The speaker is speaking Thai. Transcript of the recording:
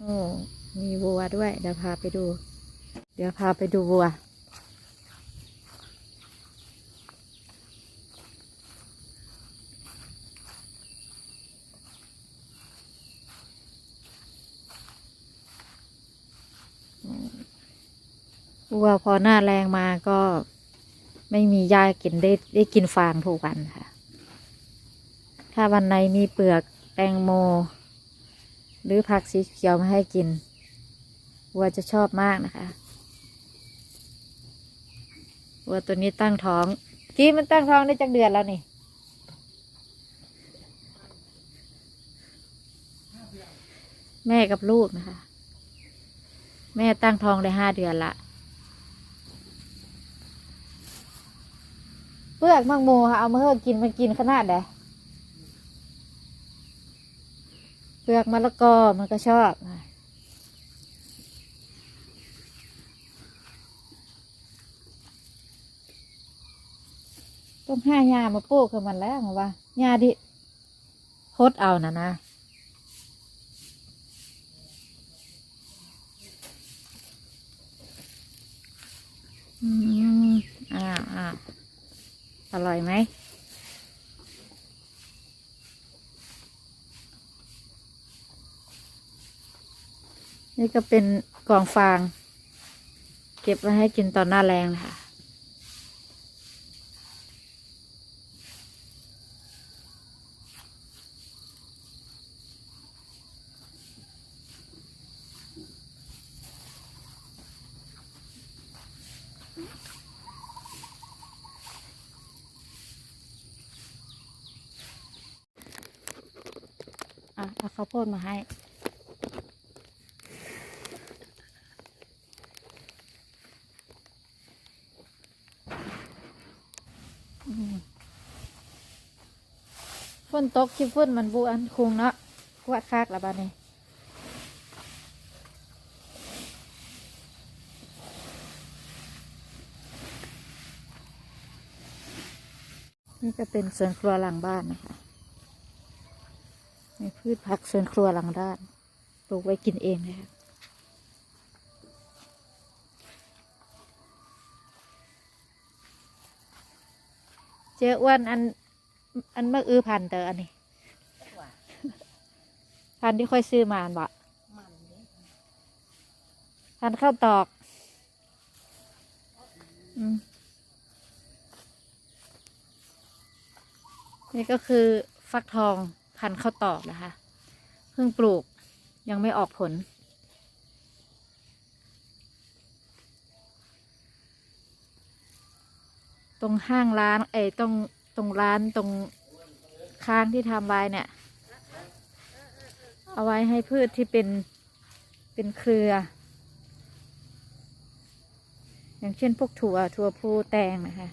โอ้มีวัวด้วย เดี๋ยวพาไปดู เดี๋ยวพาไปดูวัว วัวพอหน้าแรงมาก็ไม่มีหญ้ากินได้ได้กินฟางทุกวันค่ะ ถ้าวันไหนมีเปลือกแตงโม หรือผักสีเขียวมาให้กินวัวจะชอบมากนะคะวัวตัวนี้ตั้งท้องกี้มันตั้งท้องได้จักเดือนแล้วนี่แม่กับลูกนะคะ แม่ตั้งท้องได้ห้าเดือนละเปลือกมังโมค่ะเอามาเฮอกินมันกินขนาดไหน เปลือกมะละกอมันก็ชอบต้องห้าหญ้ามาปลูกคือมันแล้วมาว่าหญ้าที่พดเอานะนะอืมอ่าอ่าอร่อยไหม นี่ก็เป็นกล่องฟาง เก็บไว้ให้กินตอนหน้าแรงนะคะอะเอาข้าวโพดมาให้ ฝนตกขี้ฝนมันบุอันคุงเนาะกวาดคากละบ้านนี้นี่ก็เป็นสวนครัวหลังบ้านนะคะ มีพืชผักสวนครัวหลังด้าน ปลูกไว้กินเองนะคะ เจ้อ้วนอัน อันเมื่ออือพันเตออันนี้ พันที่ค่อยซื้อมาอันบ่พันข้าวตอกอืมนี่ก็คือฟักทองพันธุ์ข้าวตอกนะคะ เพิ่งปลูกยังไม่ออกผล ตรงห้างร้านเอ้ยตรงตรงร้านตรงค้างที่ทำไว้เนี่ย เอาไว้ให้พืชที่เป็นเป็นเครือ อย่างเช่นพวกถั่วถั่วพูแตงนะคะ